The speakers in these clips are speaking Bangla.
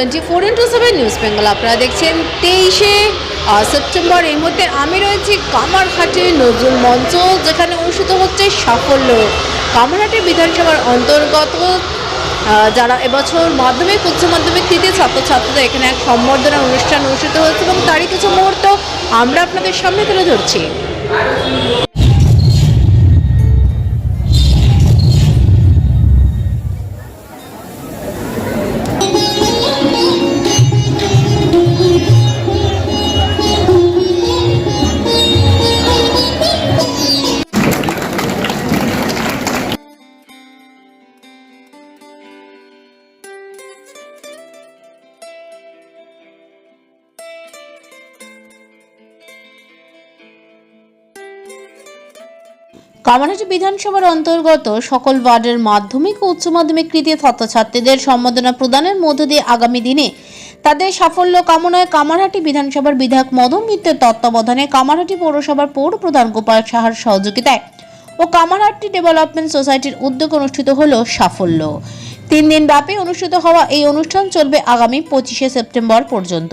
Twenty four into seven news Bengal আপনারা দেখছেন তেইশে সেপ্টেম্বর। এই মুহূর্তে আমি রয়েছি কামারহাটি নজরুল মঞ্চ, যেখানে অনুষ্ঠিত হচ্ছে সাফল্য। কামারহাটি বিধানসভার অন্তর্গত যারা এবছর মাধ্যমিক, উচ্চ মাধ্যমিক তৃতীয় ছাত্রছাত্রীদের এখানে এক সম্বর্ধনা অনুষ্ঠান অনুষ্ঠিত হয়েছে এবং তারই কিছু মুহূর্ত আমরা আপনাদের সামনে তুলে ধরছি। কামারহাটি বিধানসভার অন্তর্গত সকল ওয়ার্ডের মাধ্যমিক ও উচ্চ মাধ্যমিক তৃতীয় ছাত্রছাত্রীদের সম্বোধনা প্রদানের মধ্য দিয়ে আগামী দিনে তাদের সাফল্য কামনায় কামারহাটি বিধানসভার বিধায়ক মদন মিত্রের তত্ত্বাবধানে কামারহাটি পৌরসভার পৌর প্রধান গোপাল সাহার সহযোগিতায় ও কামারহাটি ডেভেলপমেন্ট সোসাইটির উদ্যোগ অনুষ্ঠিত হল সাফল্য। তিন দিন ব্যাপী অনুষ্ঠিত হওয়া এই অনুষ্ঠান চলবে আগামী পঁচিশে সেপ্টেম্বর পর্যন্ত।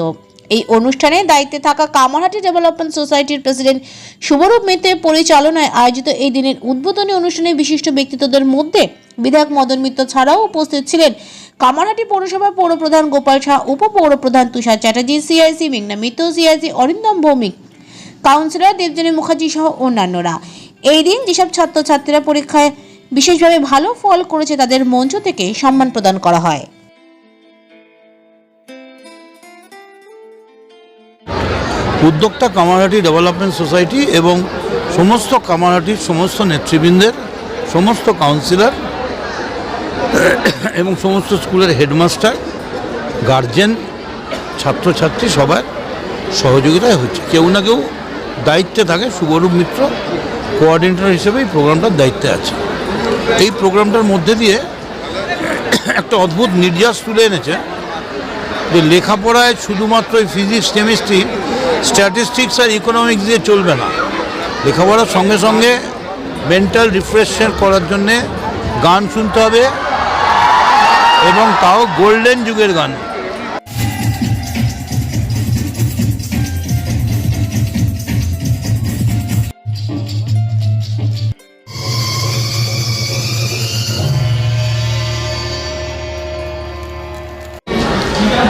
এই অনুষ্ঠানে দায়িত্বে থাকা কামারহাটি ডেভেলপমেন্ট সোসাইটির প্রেসিডেন্ট শুভরূপ মিত্রের পরিচালনায় আয়োজিত এই দিনের উদ্বোধনী অনুষ্ঠানে বিশিষ্ট ব্যক্তিত্বদের মধ্যে বিধায়ক মদন মিত্র ছাড়াও উপস্থিত ছিলেন কামারহাটি পৌরসভার পৌরপ্রধান গোপাল শাহ উপপৌরপ্রধান তুষার চ্যাটার্জি, সিআইসি মেঘনা মিত্র, সিআইসি অরিন্দম ভৌমিক, কাউন্সিলর দেবজনী মুখার্জি সহ অন্যান্যরা। এই দিন যেসব ছাত্রছাত্রীরা পরীক্ষায় বিশেষভাবে ভালো ফল করেছে তাদের মঞ্চ থেকে সম্মান প্রদান করা হয়। উদ্যোক্তা কামারহাটি ডেভেলপমেন্ট সোসাইটি এবং সমস্ত কামারহাটির সমস্ত নেতৃবৃন্দের, সমস্ত কাউন্সিলর এবং সমস্ত স্কুলের হেডমাস্টার, গার্জেন, ছাত্রছাত্রী সবার সহযোগিতায় হচ্ছে। কেউ না কেউ দায়িত্বে থাকে শুভরূপ মিত্র কোঅর্ডিনেটর হিসেবে এই প্রোগ্রামটার দায়িত্বে আছে। এই প্রোগ্রামটার মধ্যে দিয়ে একটা অদ্ভুত নির্যাস তুলে এনেছে যে লেখাপড়ায় শুধুমাত্র এই ফিজিক্স, কেমিস্ট্রি স্ট্যাটিস্টিক্স আর ইকোনমিক্স দিয়ে চলবে না। লেখাপড়ার সঙ্গে সঙ্গে মেন্টাল রিফ্রেশমেন্ট করার জন্যে গান শুনতে হবে এবং তাও গোল্ডেন যুগের গান।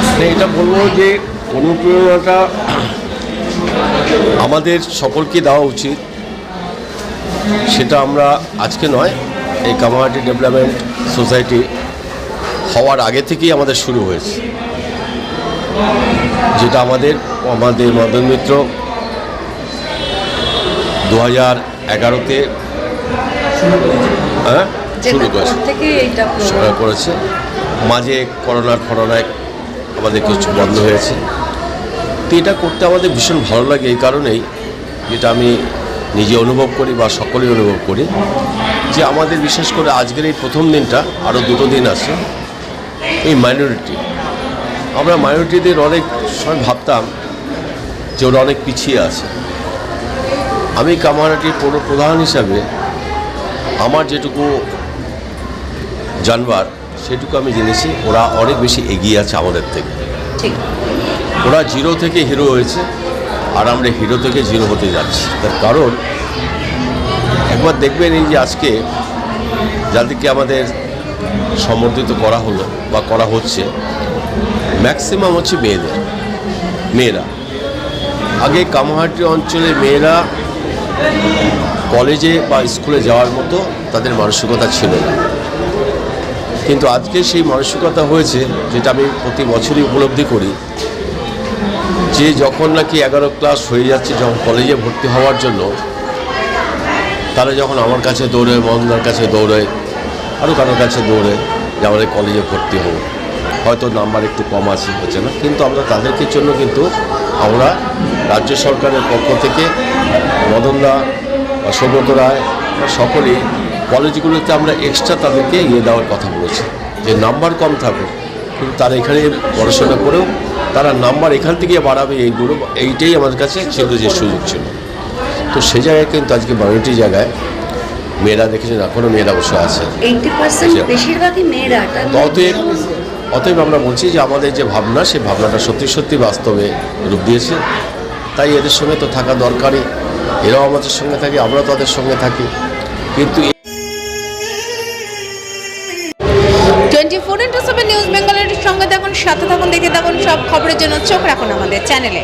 মানে এটা বলব যে অনুপ্রেরণাটা আমাদের সকলকে দেওয়া উচিত। সেটা আমরা আজকে নয় এই কামাহাটি ডেভেলপমেন্ট সোসাইটি হওয়ার আগে থেকেই আমাদের শুরু হয়েছে। যেটা আমাদের আমাদের মদন মিত্র দু হাজার এগারোতে হ্যাঁ? শুরু করেছে। মাঝে করোনার ফরনায় আমাদের কিছু বন্ধ হয়েছে। তো এটা করতে আমাদের ভীষণ ভালো লাগে এই কারণেই যেটা আমি নিজে অনুভব করি বা সকলেই অনুভব করি, যে আমাদের বিশেষ করে আজকের এই প্রথম দিনটা, আরও দুটো দিন আছে, এই মাইনরিটি আমরা মাইনরিটিদের অনেক সময় ভাবতাম যে ওরা অনেক পিছিয়ে আছে। আমি কামারহাটির পৌর প্রধান হিসাবে আমার যেটুকু জানবার, সেটুকু আমি জেনেছি, ওরা অনেক বেশি এগিয়ে আছে আমাদের থেকে। ঠিক। ওরা জিরো থেকে হিরো হয়েছে আর আমরা হিরো থেকে জিরো হতে যাচ্ছি। তার কারণ, একবার দেখবেন এই যে আজকে যাদেরকে আমাদের সমর্থিত করা হলো বা করা হচ্ছে ম্যাক্সিমাম হচ্ছে মেয়েদের, মেয়েরা। আগে কামাহাটি অঞ্চলে মেয়েরা কলেজে বা স্কুলে যাওয়ার মতো তাদের মানসিকতা ছিল না। কিন্তু আজকে সেই মানসিকতা হয়েছে, যেটা আমি প্রতি বছরই উপলব্ধি করি যে যখন নাকি এগারো ক্লাস হয়ে যাচ্ছে যখন কলেজে ভর্তি হওয়ার জন্য, তারা যখন আমার কাছে দৌড়ে মহন্দার কাছে দৌড়ে আরও কারোর কাছে দৌড়ে যে আমাদের কলেজে ভর্তি হব। হয়তো নাম্বার একটু কম আছে, হচ্ছে না। কিন্তু আমরা তাদেরকে জন্য কিন্তু আমরা রাজ্য সরকারের পক্ষ থেকে মদনদা, সৌগত রায় সকলেই কলেজগুলোতে আমরা এক্সট্রা তাদেরকে ইয়ে দেওয়ার কথা বলেছি। যে নাম্বার কম থাকুক, কিন্তু তারা এখানে পড়াশোনা করেও তারা নাম্বার এখান থেকে বাড়াবে এইগুলো এইটাই আমাদের কাছে ছিল যে সুযোগ ছিল। তো সেই জায়গায় কিন্তু আজকে বারোটি জায়গায় মেয়েরা দেখেছেন এখনও মেয়েরা বসে আছে। আচ্ছা। অতএব অতএব আমরা বলছি যে আমাদের যে ভাবনা সেই ভাবনাটা সত্যি সত্যি বাস্তবে রূপ দিয়েছে। তাই এদের সঙ্গে তো থাকা দরকারই। এরাও আমাদের সঙ্গে থাকে আমরা তাদের সঙ্গে থাকি। কিন্তু থাকুন সাথে থাকুন দেখতে থাকুন সব খবরের জন্য চোখ রাখুন আমাদের চ্যানেলে।